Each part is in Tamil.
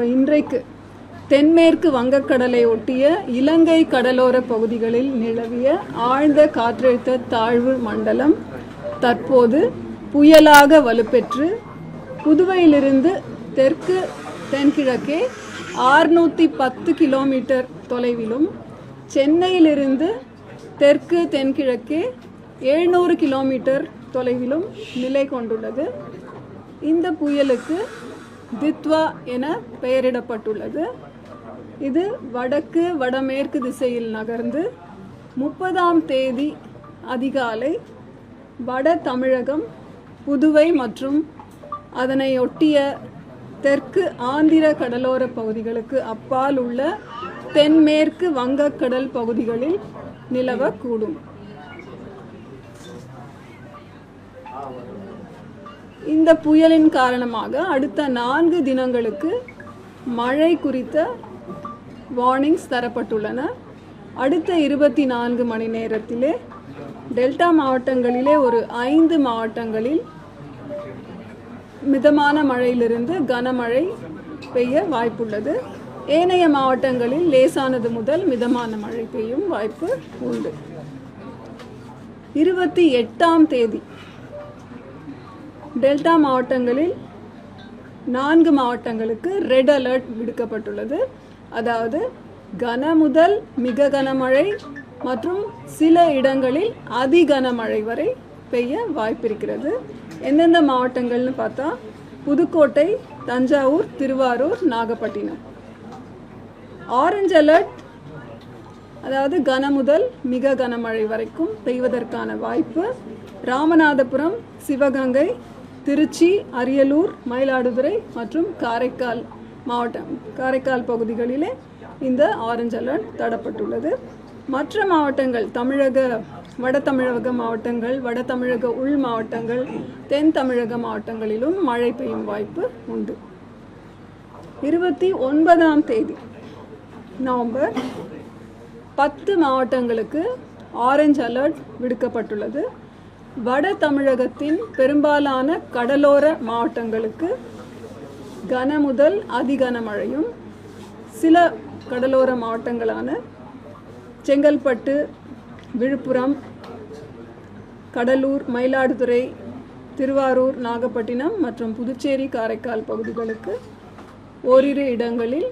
இப்போ இன்றைக்கு தென்மேற்கு வங்கக்கடலை ஒட்டிய இலங்கை கடலோர பகுதிகளில் நிலவிய ஆழ்ந்த காற்றழுத்த தாழ்வு மண்டலம் தற்போது புயலாக வலுப்பெற்று புதுவையிலிருந்து தெற்கு தென்கிழக்கே ஆறுநூற்றி பத்து கிலோமீட்டர் தொலைவிலும் சென்னையிலிருந்து தெற்கு தென்கிழக்கே எழுநூறு கிலோமீட்டர் தொலைவிலும் நிலை கொண்டுள்ளது. இந்த புயலுக்கு தித்வா என பெயரிடப்பட்டுள்ளது. இது வடக்கு வடமேற்கு திசையில் நகர்ந்து முப்பதாம் தேதி அதிகாலை வட தமிழகம் புதுவை மற்றும் அதனையொட்டிய தெற்கு ஆந்திர கடலோர பகுதிகளுக்கு அப்பால் உள்ள தென்மேற்கு வங்கக்கடல் பகுதிகளில் நிலவக்கூடும். இந்த புயலின் காரணமாக அடுத்த நான்கு தினங்களுக்கு மழை குறித்த வார்னிங்ஸ் தரப்பட்டுள்ளன. அடுத்த இருபத்தி நான்கு மணி நேரத்திலே டெல்டா மாவட்டங்களிலே ஒரு ஐந்து மாவட்டங்களில் மிதமான மழையிலிருந்து கனமழை பெய்ய வாய்ப்புள்ளது. ஏனைய மாவட்டங்களில் லேசானது முதல் மிதமான மழை பெய்யும் வாய்ப்பு உண்டு. இருபத்தி எட்டாம் தேதி டெல்டா மாவட்டங்களில் நான்கு மாவட்டங்களுக்கு ரெட் அலர்ட் விடுக்கப்பட்டுள்ளது. அதாவது கன முதல் மிக கனமழை மற்றும் சில இடங்களில் அதி கனமழை வரை பெய்ய வாய்ப்பிருக்கிறது. எந்தெந்த மாவட்டங்கள்னு பார்த்தா புதுக்கோட்டை தஞ்சாவூர் திருவாரூர் நாகப்பட்டினம். ஆரஞ்சு அலர்ட் அதாவது கன முதல் மிக கனமழை வரைக்கும் பெய்வதற்கான வாய்ப்பு ராமநாதபுரம் சிவகங்கை திருச்சி அரியலூர் மயிலாடுதுறை மற்றும் காரைக்கால் மாவட்டம் காரைக்கால் பகுதிகளிலே இந்த ஆரஞ்சு அலர்ட் தடப்பட்டுள்ளது. மற்ற மாவட்டங்கள் தமிழக வட தமிழக மாவட்டங்கள் வட தமிழக உள் மாவட்டங்கள் தென் தமிழக மாவட்டங்களிலும் மழை பெய்யும் வாய்ப்பு உண்டு. இருபத்தி ஒன்பதாம் தேதி நவம்பர் பத்து மாவட்டங்களுக்கு ஆரஞ்ச் அலர்ட் விடுக்கப்பட்டுள்ளது. வட தமிழகத்தின் பெரும்பாலான கடலோர மாவட்டங்களுக்கு கன முதல் அதிகன மழையும் சில கடலோர மாவட்டங்களான செங்கல்பட்டு விழுப்புரம் கடலூர் மயிலாடுதுறை திருவாரூர் நாகப்பட்டினம் மற்றும் புதுச்சேரி காரைக்கால் பகுதிகளுக்கு ஓரிரு இடங்களில்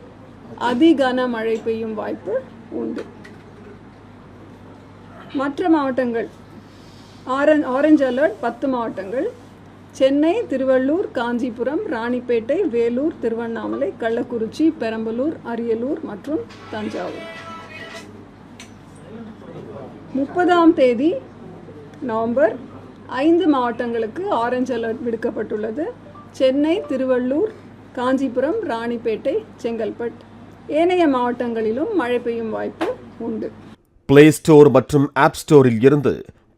அதிகன மழை பெய்யும் வாய்ப்பு உண்டு. மற்ற மாவட்டங்கள் ஆரஞ் ஆரஞ்சு அலர்ட் பத்து மாவட்டங்கள். சென்னை திருவள்ளூர் காஞ்சிபுரம் ராணிப்பேட்டை வேலூர் திருவண்ணாமலை கள்ளக்குறிச்சி பெரம்பலூர் அரியலூர் மற்றும் தஞ்சாவூர். முப்பதாம் தேதி நவம்பர் ஐந்து மாவட்டங்களுக்கு ஆரஞ்சு அலர்ட் விடுக்கப்பட்டுள்ளது. சென்னை திருவள்ளூர் காஞ்சிபுரம் ராணிப்பேட்டை செங்கல்பட் ஏனைய மாவட்டங்களிலும் மழை பெய்யும் வாய்ப்பு உண்டு. பிளே ஸ்டோர் மற்றும் ஆப் ஸ்டோரில் இருந்து